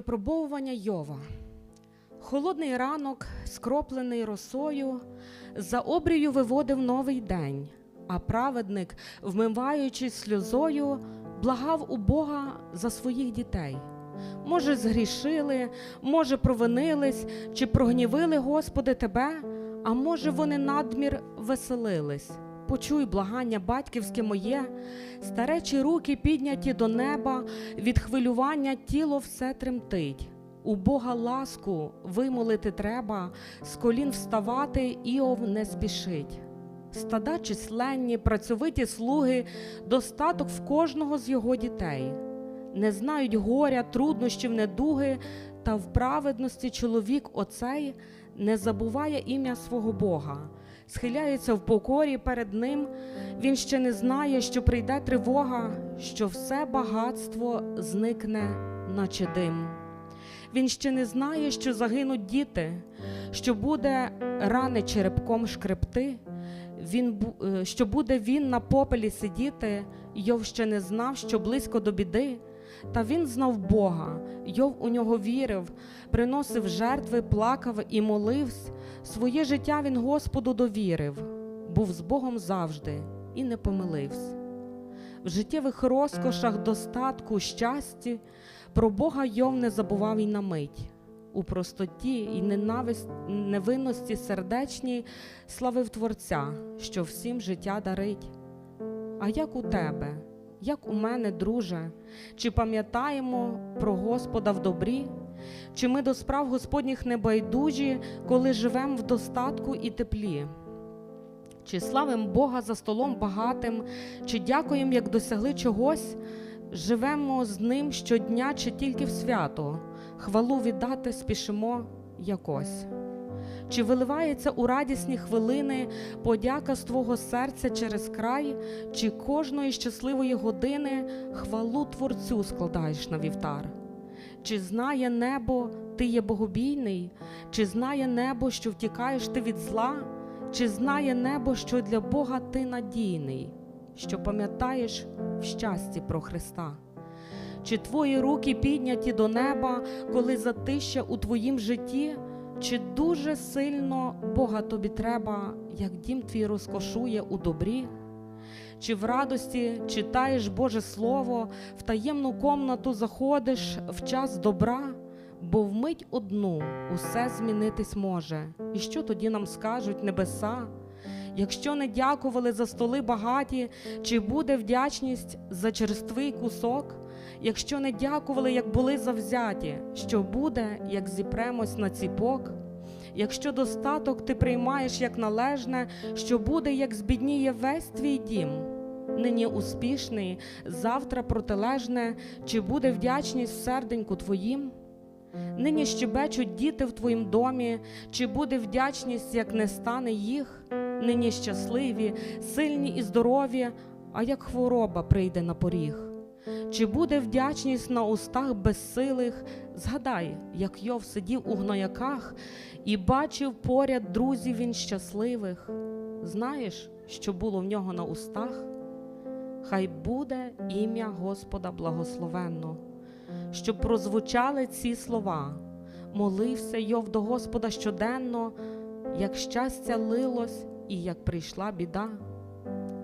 Випробовування Йова. Холодний ранок, скроплений росою, за обрію виводив новий день, а праведник, вмиваючись сльозою, благав у Бога за своїх дітей. Може, згрішили, може, провинились, чи прогнівили, Господи, Тебе, а може, вони надмір веселились. Почуй благання батьківське моє, старечі руки підняті до неба, від хвилювання тіло все тремтить. У Бога ласку вимолити треба, з колін вставати Іов не спішить. Стада численні, працьовиті слуги, достаток в кожного з його дітей. Не знають горя, труднощів, недуги, та в праведності чоловік оцей не забуває ім'я свого Бога, схиляється в покорі перед ним. Він ще не знає, що прийде тривога, що все багатство зникне, наче дим. Він ще не знає, що загинуть діти, що буде рани черепком шкребти, він, е, що буде він на попелі сидіти, Йов ще не знав, що близько до біди. Та він знав Бога, Йов у нього вірив, приносив жертви, плакав і молився. Своє життя він Господу довірив, був з Богом завжди і не помилився. В життєвих розкошах, достатку, щасті про Бога Йов не забував і на мить. У простоті і ненависть, невинності сердечній славив Творця, що всім життя дарить. А як у тебе, як у мене, друже, чи пам'ятаємо про Господа в добрі? Чи ми до справ Господніх не байдужі, коли живемо в достатку і теплі? Чи славим Бога за столом багатим, чи дякуємо, як досягли чогось? Живемо з ним щодня чи тільки в свято, хвалу віддати спішимо якось. Чи виливається у радісні хвилини подяка з твого серця через край, чи кожної щасливої години хвалу Творцю складаєш на вівтар? Чи знає небо, ти є богобійний, чи знає небо, що втікаєш ти від зла, чи знає небо, що для Бога ти надійний, що пам'ятаєш в щасті про Христа? Чи твої руки підняті до неба, коли затища у твоїм житті? Чи дуже сильно Бога тобі треба, як дім твій розкошує у добрі? Чи в радості читаєш Боже Слово, в таємну комнату заходиш в час добра, бо вмить одну усе змінитись може. І що тоді нам скажуть небеса? Якщо не дякували за столи багаті, чи буде вдячність за черствий кусок? Якщо не дякували, як були завзяті, що буде, як зіпремось на ціпок? Якщо достаток ти приймаєш як належне, що буде, як збідніє весь твій дім? Нині успішний, завтра протилежне, чи буде вдячність серденьку твоїм? Нині щебечуть діти в твоїм домі, чи буде вдячність, як не стане їх? Нині щасливі, сильні і здорові, а як хвороба прийде на поріг? Чи буде вдячність на устах безсилих? Згадай, як Йов сидів у гнояках і бачив поряд друзів він щасливих. Знаєш, що було в нього на устах? Хай буде ім'я Господа благословенно, щоб прозвучали ці слова. Молився Йов до Господа щоденно, як щастя лилось і як прийшла біда.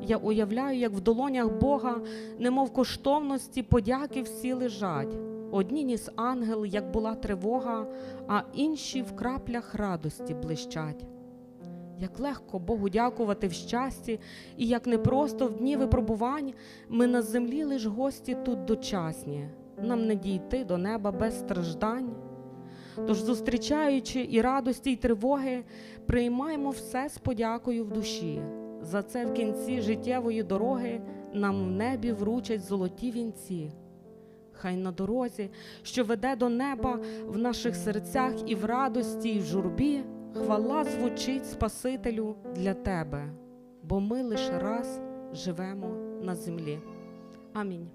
Я уявляю, як в долонях Бога, немов коштовності, подяки всі лежать. Одні ніс ангел, як була тривога, а інші в краплях радості блищать. Як легко Богу дякувати в щасті, і як непросто в дні випробувань ми на землі лиш гості тут дочасні, нам не дійти до неба без страждань. Тож, зустрічаючи і радості, і тривоги, приймаємо все з подякою в душі. За це в кінці життєвої дороги нам в небі вручать золоті вінці. Хай на дорозі, що веде до неба в наших серцях і в радості, і в журбі, хвала звучить Спасителю для тебе, бо ми лише раз живемо на землі. Амінь.